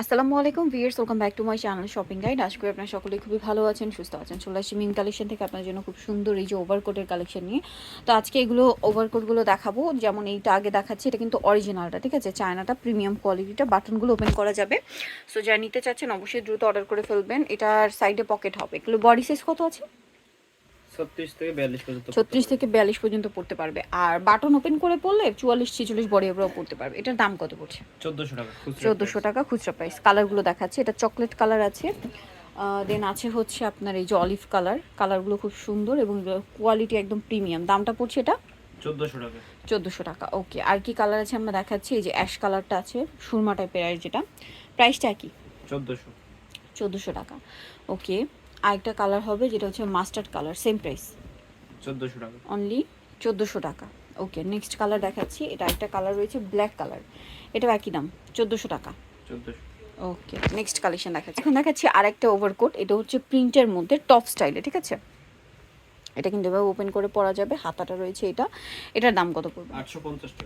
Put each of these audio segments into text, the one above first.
আসসালামু আলাইকুম viewers welcome back to my channel shopping guide. আজকে আপনারা সকলেই খুবই ভালো আছেন, সুস্থ আছেন। চলে আসছি মিম কালেকশন থেকে আপনার জন্য খুব সুন্দর এই যে ওভারকোটের কালেকশন নিয়ে। তো আজকে এগুলো ওভারকোটগুলো দেখাবো। যেমন এইটা আগে দেখাচ্ছি, এটা কিন্তু অরিজিনালটা ঠিক আছে? চায়নাটা প্রিমিয়াম কোয়ালিটিটা বাটনগুলো ওপেন করা যাবে। সো যা নিতে চাচ্ছেন, অবশ্যই দ্রুত অর্ডার করে ফেলবেন। এটার সাইডে পকেট হবে। এগুলো বডি সাইজ কত আছে? ছত্রিশ থেকে বিয়াল্লিশ পর্যন্ত পড়তে পারবে। আর বাটন ওপেন করে পড়লে চুয়াল্লিশ ছিচল্লিশ বডি ওপরেও পড়তে পারবে। এটার দাম কত পড়ছে? চোদ্দশো টাকা খুচরা চোদ্দোশো টাকা খুচরা প্রাইস কালারগুলো দেখাচ্ছে। এটা চকলেট কালার আছে। দেন আছে হচ্ছে আপনার এই যে অলিভ কালার কালারগুলো খুব সুন্দর এবং কোয়ালিটি একদম প্রিমিয়াম দামটা পড়ছে এটা? চোদ্দশো টাকা। চোদ্দোশো টাকা ওকে আর কি কালার আছে আমরা দেখাচ্ছি? এই যে অ্যাশ কালারটা আছে সুরমা টাইপের আর যেটা। প্রাইসটা কি? চোদ্দশো। চোদ্দোশো টাকা ওকে আরেকটা কালার হবে যেটা হচ্ছে মাস্টার্ড কালার সেম প্রাইস চোদ্দশো টাকা। অনলি চোদ্দোশো টাকা। ওকে নেক্সট কালার দেখাচ্ছি। এটা একটা কালার রয়েছে ব্ল্যাক কালার এটাও একই দাম চোদ্দোশো টাকা। চোদ্দশো। ওকে নেক্সট কালেকশন দেখাচ্ছি। এখন দেখাচ্ছি আরেকটা ওভারকোট এটা হচ্ছে প্রিন্টের মধ্যে টপ স্টাইলে ঠিক আছে? এটা কিন্তু এভাবে ওপেন করে পরা যাবে। হাতাটা রয়েছে এটা। এটার দাম কত পড়বে?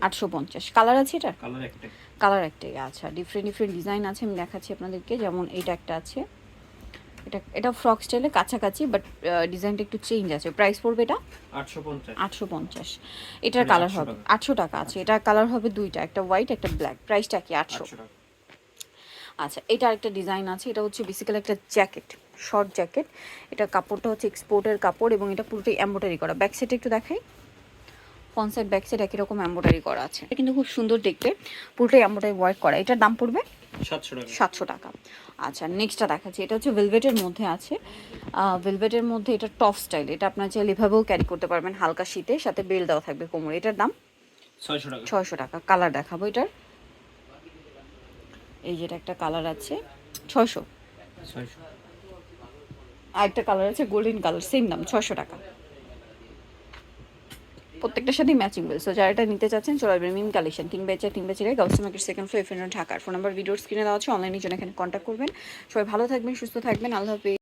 আটশো পঞ্চাশ কালার আছে এটা? কালার একটাই। কালার একটাই আচ্ছা। ডিফারেন্ট ডিফারেন্ট ডিজাইন আছে। আমি দেখাচ্ছি আপনাদেরকে। যেমন এটা একটা আছে। এটা এটা ফ্রক স্টাইলে কাছাকাছি বাট ডিজাইনটা একটু চেঞ্জ আছে। প্রাইস পড়বে এটা? আটশো পঞ্চাশ। এটার মানে কালার হবে। টাকা। আটশো টাকা আছে। এটার কালার হবে দুইটা একটা হোয়াইট একটা ব্ল্যাক প্রাইসটা কি? আটশো। আচ্ছা এটা একটা ডিজাইন আছে। এটা হচ্ছে বেসিক্যালি একটা জ্যাকেট শর্ট জ্যাকেট এটা কাপড়টা হচ্ছে এক্সপোর্টের কাপড় এবং এটা পুরোটাই এম্ব্রয়ডারি করা। ব্যাক সাইডে একটু দেখাই। ফ্রন্ট সাইড ব্যাক সাইড একই রকম এম্ব্রয়ডারি করা আছে। এটা কিন্তু খুব সুন্দর দেখতে। পুরোটাই এম্ব্রয়ডারি ওয়ার্ক করা। এটার দাম পড়বে? সাতশো টাকা। আচ্ছা নেক্সটটা দেখাচ্ছি। এটা হচ্ছে ভেলভেটের মধ্যে আছে। ভেলভেটের মধ্যে এটা টপ স্টাইল এটা আপনার চাইলে এভাবেও ক্যারি করতে পারবেন। হালকা শীতে সাথে বেল দেওয়া থাকবে কোমরে। এটার দাম? ছয়শো টাকা। কালার দেখাবো এটার। এই যেটা একটা কালার আছে। ছয়শো। ছয়শো। আরেকটা কালার আছে গোল্ডেন কালার সেম দাম ছশো টাকা। প্রত্যেকটার সাথেই ম্যাচিং বেল সো যারা এটা নিতে চাচ্ছেন, চলে আসবেন মিম কালেকশন তিন বেচা তিন বেচে Gaus market second floor F ঢাকার। ফোন নাম্বার ভিডিওর স্ক্রিনে দেওয়া আছে অনলাইনে জন্য এখানে কন্ট্যাক্ট করবেন। সবাই ভালো থাকবেন, সুস্থ থাকবেন, আল্লাহ হাফিজ।